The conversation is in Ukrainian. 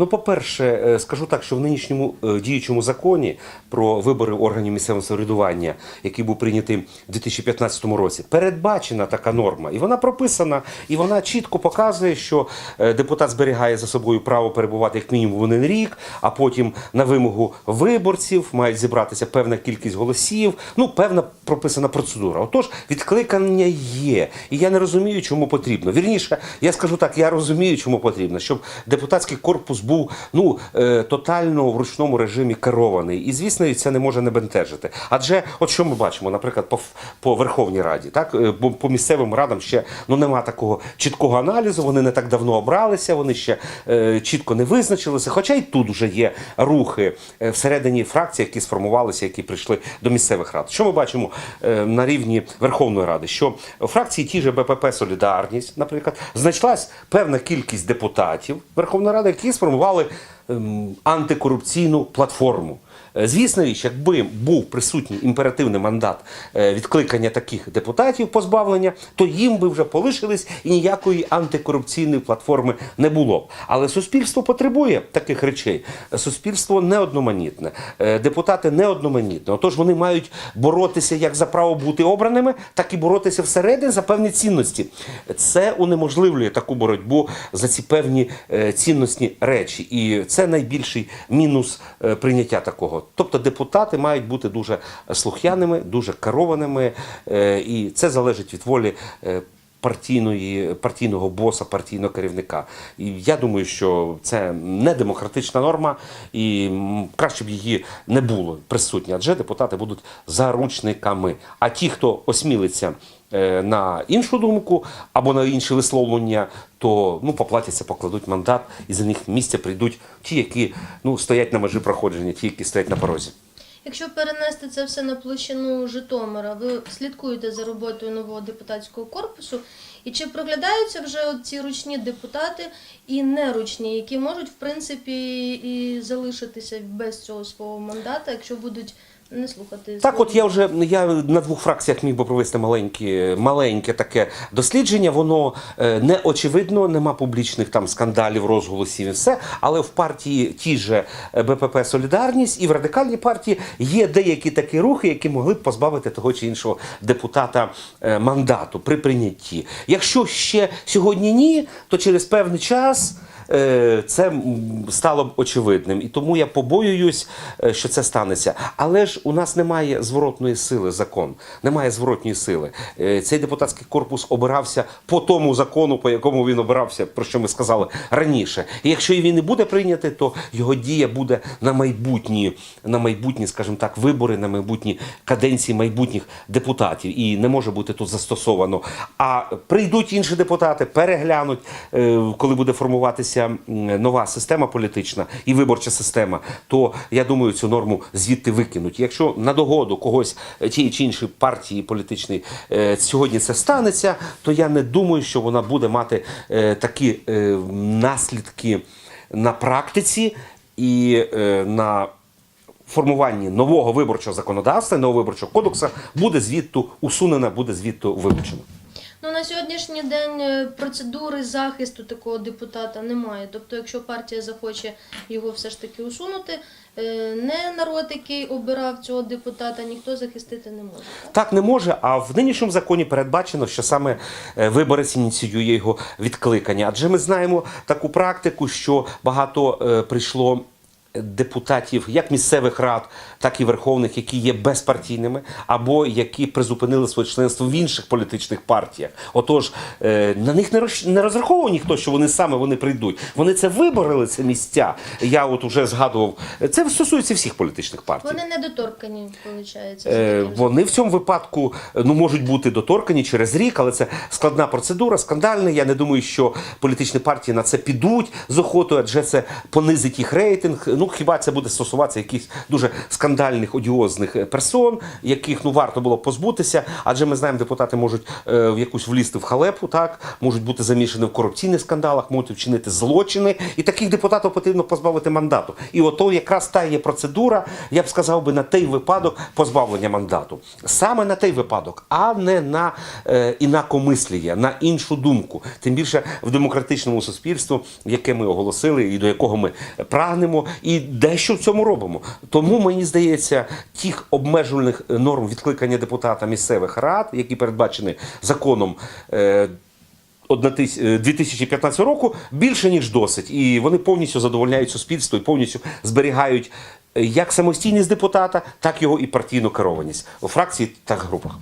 Ну, по-перше, е, скажу так, що в нинішньому е, діючому законі про вибори органів місцевого самоврядування, який був прийнятий в 2015 році, передбачена така норма, і вона прописана, і вона чітко показує, що е, депутат зберігає за собою право перебувати як мінімум один рік, а потім на вимогу виборців мають зібратися певна кількість голосів. Ну, певна прописана процедура. Отож, відкликання є. І я не розумію, чому потрібно. Вірніше, я скажу так, я розумію, чому потрібно, щоб депутатський корпус був ну е, тотально в ручному режимі керований. І звісно, це не може не бентежити. Адже, от що ми бачимо, наприклад, по, по Верховній Раді, так е, по місцевим радам ще ну нема такого чіткого аналізу. Вони не так давно обралися, вони ще е, чітко не визначилися. Хоча й тут вже є рухи е, всередині фракцій, які сформувалися, які прийшли до місцевих рад. Що ми бачимо е, на рівні Верховної Ради? Що фракції ті ж БПП Солідарність, наприклад, знайшлась певна кількість депутатів Верховної Ради, які сформували ем, антикорупційну платформу. Е, Звісно річ, якби був присутній імперативний мандат е, відкликання таких депутатів позбавлення, то їм би вже полишились і ніякої антикорупційної платформи не було б. Але суспільство потребує таких речей. Суспільство не одноманітне, е, депутати не одноманітне. Отож вони мають боротися як за право бути обраними, так і боротися всередині за певні цінності. Це унеможливлює таку боротьбу за ці певні цінностні речі. І це найбільший мінус е, прийняття такого. Тобто депутати мають бути дуже слух'яними, дуже керованими, е, і це залежить від волі. е, Партійної партійного боса, партійного керівника, і я думаю, що це не демократична норма, і краще б її не було присутня, адже депутати будуть заручниками. А ті, хто осмілиться на іншу думку або на інші висловлення, то ну поплатяться, покладуть мандат, і за них місця прийдуть ті, які ну стоять на межі проходження, ті, які стоять на порозі. Якщо перенести це все на площину Житомира, ви слідкуєте за роботою нового депутатського корпусу, і чи проглядаються вже ці ручні депутати і неручні, які можуть в принципі і залишитися без цього свого мандата, якщо будуть не слухати Так, от я вже я на двох фракціях міг би провести маленьке, маленьке таке дослідження. Воно е, не очевидно, нема публічних там скандалів, розголосів і все. Але в партії ті же БПП Солідарність і в радикальній партії є деякі такі рухи, які могли б позбавити того чи іншого депутата е, мандату при прийнятті. Якщо ще сьогодні ні, то через певний час. Е, Це стало б очевидним, і тому я побоююсь, е, що це станеться. Але ж у нас немає зворотної сили закон, немає зворотної сили. Е, Цей депутатський корпус обирався по тому закону, по якому він обирався, про що ми сказали раніше. І якщо він не буде прийнятий, то його дія буде на майбутні, на майбутні, скажімо так, вибори, на майбутні каденції майбутніх депутатів. І не може бути тут застосовано. А прийдуть інші депутати, переглянуть, коли буде формуватися м, нова система політична і виборча система, то я думаю, цю норму звідти викинуть. Якщо на догоду когось е, тієї чи іншої партії політичної е, сьогодні це станеться, то я не думаю, що вона буде мати е, такі наслідки на практиці і на формуванні нового виборчого законодавства, нового виборчого кодексу буде звідти усунена, буде звідти вилучена. Ну на сьогоднішній день е, процедури захисту такого депутата немає. Тобто, якщо партія захоче його все ж таки усунути, е, не народ, який обирав цього депутата, ніхто захистити не може. так? Не може, а в нинішньому законі передбачено, що саме е, виборець ініціює його відкликання. Адже ми знаємо таку практику, що багато прийшло. Депутатів як місцевих рад, так і верховних, які є безпартійними, або які призупинили своє членство в інших політичних партіях. Отож, е, на них не роз- не розраховував ніхто, що вони саме вони прийдуть. Вони це виборили, це місця. Я от уже згадував. Це стосується всіх політичних партій. Вони недоторкані, виходить. Е, Вони в цьому випадку ну можуть бути доторкані через рік, але це складна процедура, скандальна. Я не думаю, що політичні партії на це підуть з охотою, адже це понизить їх рейтинг. Ну хіба це буде стосуватися якихось дуже скандальних одіозних е, персон, яких ну варто було позбутися, адже ми знаємо, депутати можуть е, в якусь влізти в халепу, так можуть бути замішані в корупційних скандалах, можуть вчинити злочини, і таких депутатів потрібно позбавити мандату. І ото якраз та є процедура, я б сказав би на той випадок позбавлення мандату, саме на той випадок, а не на е, інакомислія, на іншу думку. Тим більше в демократичному суспільстві, яке ми оголосили і до якого ми прагнемо, і дещо в цьому робимо. Тому мені здається, тих обмежувальних норм відкликання депутата місцевих рад, які передбачені законом. Е, 2015 року більше ніж досить, і вони повністю задовольняють суспільство і повністю зберігають е, як самостійність депутата, так його і партійну керованість у фракції та групах.